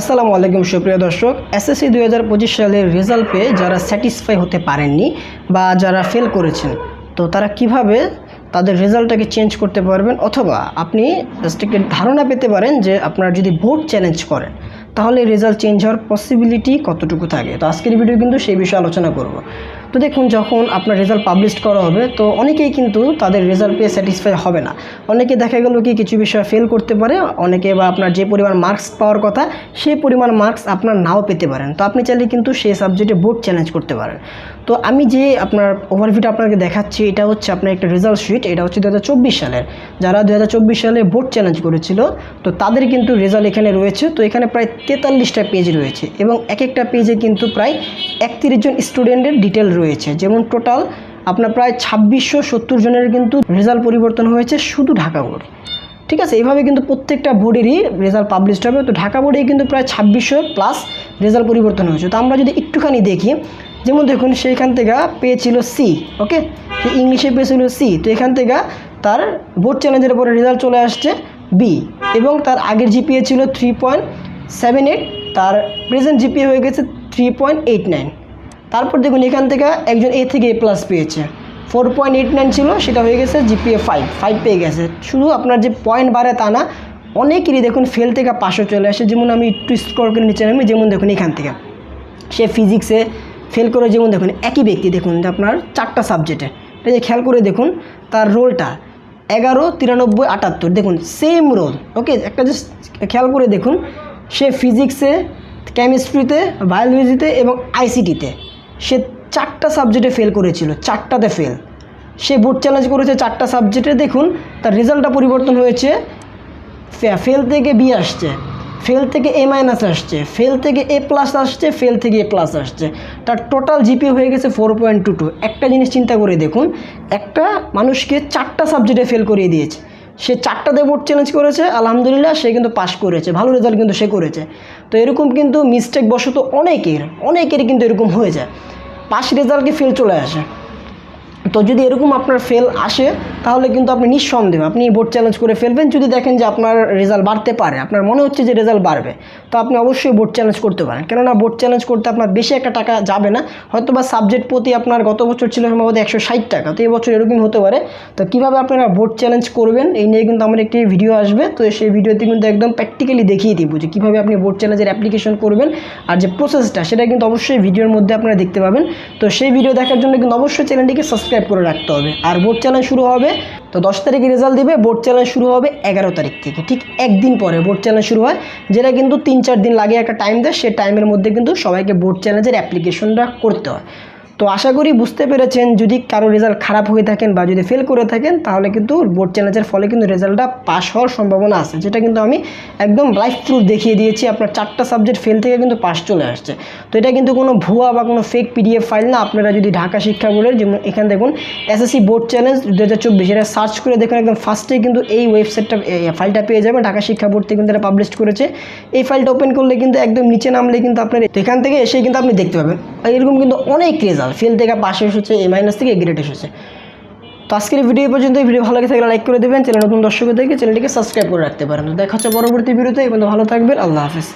আসসালামু আলাইকুম, সুপ্রিয় দর্শক। এসএসসি দু হাজার পঁচিশ সালের রেজাল্ট পেয়ে যারা স্যাটিসফাই হতে পারেননি বা যারা ফেল করেছেন, তো তারা কীভাবে তাদের রেজাল্টটাকে চেঞ্জ করতে পারবেন? অথবা আপনি জাস্ট একটি ধারণা পেতে পারেন যে আপনারা যদি বোর্ড চ্যালেঞ্জ করেন, তাহলে রেজাল্ট চেঞ্জ হওয়ার পসিবিলিটি কতটুকু থাকে? তো আজকের ভিডিও কিন্তু সেই বিষয়ে আলোচনা করব। তো দেখুন, যখন আপনার রেজাল্ট পাবলিশ করা হবে, তো অনেকেই কিন্তু তাদের রেজাল্ট পেয়ে স্যাটিসফাই হবে না। অনেকে দেখা গেল কি কিছু বিষয় ফেল করতে পারে, অনেকে বা আপনার যে পরিমাণ মার্কস পাওয়ার কথা সেই পরিমাণ মার্কস আপনার নাও পেতে পারেন। তো আপনি চাইলে কিন্তু সেই সাবজেক্টে বোর্ড চ্যালেঞ্জ করতে পারেন। তো আমি যে আপনার ওভারভিউটা আপনাকে দেখাচ্ছি, এটা হচ্ছে আপনার একটা রেজাল্ট শিট এটা হচ্ছে দু হাজার চব্বিশ সালের। যারা দু হাজার চব্বিশ সালে বোর্ড চ্যালেঞ্জ করেছিল, তো তাদের কিন্তু রেজাল্ট এখানে রয়েছে। তো এখানে প্রায় তেতাল্লিশটা পেজ রয়েছে এবং এক একটা পেজে কিন্তু প্রায় একত্রিশ জন স্টুডেন্টের ডিটেল রয়েছে। যেমন টোটাল আপনার প্রায় ছাব্বিশশো সত্তর জনের কিন্তু রেজাল্ট পরিবর্তন হয়েছে শুধু ঢাকা বোর্ডে। ঠিক আছে? এইভাবে কিন্তু প্রত্যেকটা বোর্ডেরই রেজাল্ট পাবলিশড হবে। তো ঢাকা বোর্ডে কিন্তু প্রায় ছাব্বিশশো প্লাস রেজাল্ট পরিবর্তন হয়েছে। তো আমরা যদি একটুখানি দেখি, যেমন দেখুন, সেইখান থেকে পেয়েছিল সি ওকে তো ইংলিশে পেয়েছিল সি তো এখান থেকে তার বোর্ড চ্যালেঞ্জের পরে রেজাল্ট চলে আসছে বি এবং তার আগের জিপিএ ছিল থ্রি পয়েন্ট সেভেন এইট তার প্রেজেন্ট জিপিএ হয়ে গেছে থ্রি পয়েন্ট এইট নাইন তারপর দেখুন এখান থেকে একজন এ থেকে এ প্লাস পেয়েছে। ফোর পয়েন্ট এইট নাইন ছিল, সেটা হয়ে গেছে জিপিএ ফাইভ ফাইভ পেয়ে গেছে। শুধু আপনার যে পয়েন্ট বাড়ে তা না, অনেকেরই দেখুন ফেল থেকে পাশে চলে আসে। যেমন আমি একটু স্কোর করে নিচে নামি, যেমন দেখুন এখান থেকে। সে ফিজিক্সে ফেল করে, যেমন দেখুন একই ব্যক্তি দেখুন, আপনার চারটা সাবজেক্টে এটা যে খেয়াল করে দেখুন, তার রোলটা এগারো, তিরানব্বই, আটাত্তর। দেখুন সেম রোল ওকে একটা জাস্ট খেয়াল করে দেখুন, সে ফিজিক্সে কেমিস্ট্রিতে বায়োলজিতে এবং আইসিটিতে সে চারটা সাবজেক্টে ফেল করেছিল, চারটাতে ফেল সে বোর্ড চ্যালেঞ্জ করেছে চারটা সাবজেক্টে দেখুন, তার রেজাল্টটা পরিবর্তন হয়েছে। ফেল থেকে বি আসছে ফেল থেকে এ মাইনাস আসছে ফেল থেকে এ প্লাস আসছে ফেল থেকে এ প্লাস আসছে। তার টোটাল জিপি হয়ে গেছে ফোর পয়েন্ট টু টু একটা জিনিস চিন্তা করে দেখুন, একটা মানুষকে চারটা সাবজেক্টে ফেল করিয়ে দিয়েছে। সে চারটাতে বোর্ড চ্যালেঞ্জ করেছে, আলহামদুলিল্লাহ সে কিন্তু পাশ করেছে, ভালো রেজাল্ট কিন্তু সে করেছে। তো এরকম কিন্তু মিস্টেক বশত অনেকের অনেকের কিন্তু এরকম হয়ে যায়। পাশ রেজাল্টকে ফেল চলে আসে? তো যদি এরকম আপনার ফেল আসে, তাহলে কিন্তু আপনি নিঃসন্দেহ, আপনি বোর্ড চ্যালেঞ্জ করে ফেলবেন। যদি দেখেন যে আপনার রেজাল্ট বাড়তে পারে, আপনার মনে হচ্ছে যে রেজাল্ট বাড়বে, তো আপনি অবশ্যই বোর্ড চ্যালেঞ্জ করতে পারেন। কেননা বোর্ড চ্যালেঞ্জ করতে আপনার বেশি একটা টাকা যাবে না। হয়তো বা সাবজেক্ট প্রতি আপনার গত বছর ছিল সম্ভবত একশো ষাট টাকা, তো এবছর এরকম হতে পারে। তো কীভাবে আপনারা বোর্ড চ্যালেঞ্জ করবেন, এই নিয়ে কিন্তু আমার একটি ভিডিও আসবে। তো সেই ভিডিওতে কিন্তু একদম প্র্যাকটিক্যালি দেখিয়ে দিব যে কীভাবে আপনি বোর্ড চ্যালেঞ্জের অ্যাপ্লিকেশন করবেন আর যে প্রসেসটা সেটা কিন্তু অবশ্যই ভিডিওর মধ্যে আপনারা দেখতে পাবেন। তো সেই ভিডিও দেখার জন্য কিন্তু অবশ্যই চ্যানেলটিকে সাবস্ক্রাইব করে রাখতে হবে। আর বোর্ড চ্যালেঞ্জ শুরু হবে, তো দশ তারিখে রেজাল্ট দিবে, বোর্ড চ্যালেঞ্জ শুরু হবে এগারো তারিখ থেকে, ঠিক একদিন পরে বোর্ড চ্যালেঞ্জ শুরু হয়, যেটা কিন্তু তিন চার দিন লাগে একটা টাইম দেয়, সে টাইমের মধ্যে কিন্তু সবাইকে বোর্ড চ্যানেলের অ্যাপ্লিকেশনটা করতে হয়। তো আশা করি বুঝতে পেরেছেন, যদি কারও রেজাল্ট খারাপ হয়ে থাকেন বা যদি ফেল করে থাকেন, তাহলে কিন্তু বোর্ড চ্যালেঞ্জের ফলে কিন্তু রেজাল্টটা পাস হওয়ার সম্ভাবনা আছে, যেটা কিন্তু আমি একদম লাইভ প্রুফ দেখিয়ে দিয়েছি। আপনার চারটা সাবজেক্ট ফেল থেকে কিন্তু পাস চলে আসছে। তো এটা কিন্তু কোনো ভুয়া বা কোনো ফেক পিডিএফ ফাইল না। আপনারা যদি ঢাকা শিক্ষা বোর্ডের যেমন এখানে দেখুন এসএসসি বোর্ড চ্যালেঞ্জ দু হাজার চব্বিশ, এটা সার্চ করে দেখুন একদম ফার্স্টেই কিন্তু এই ওয়েবসাইটটা ফাইলটা পেয়ে যাবেন। ঢাকা শিক্ষা বোর্ড থেকে কিন্তু এটা পাবলিশ করেছে। এই ফাইলটা ওপেন করলে কিন্তু একদম নিচে নামলে কিন্তু আপনার এখান থেকে এসে কিন্তু আপনি দেখতে পাবেন। এরকম কিন্তু অনেক রেজাল্ট ফেল থেকে পাশে এসেছে এ মাইনাস থেকে গ্রেড এসেছে। তো আজকের ভিডিও পর্যন্ত। এই ভিডিও ভালো লাগে থাকলে লাইক করে দেবেন। চ্যানেল নতুন দর্শকদেরকে চ্যানেলটিকে সাবস্ক্রাইব করে রাখতে পারেন। দেখা হচ্ছে পরবর্তী ভিডিওতে এই পর্যন্ত ভালো থাকবেন। আল্লাহ হাফিজ।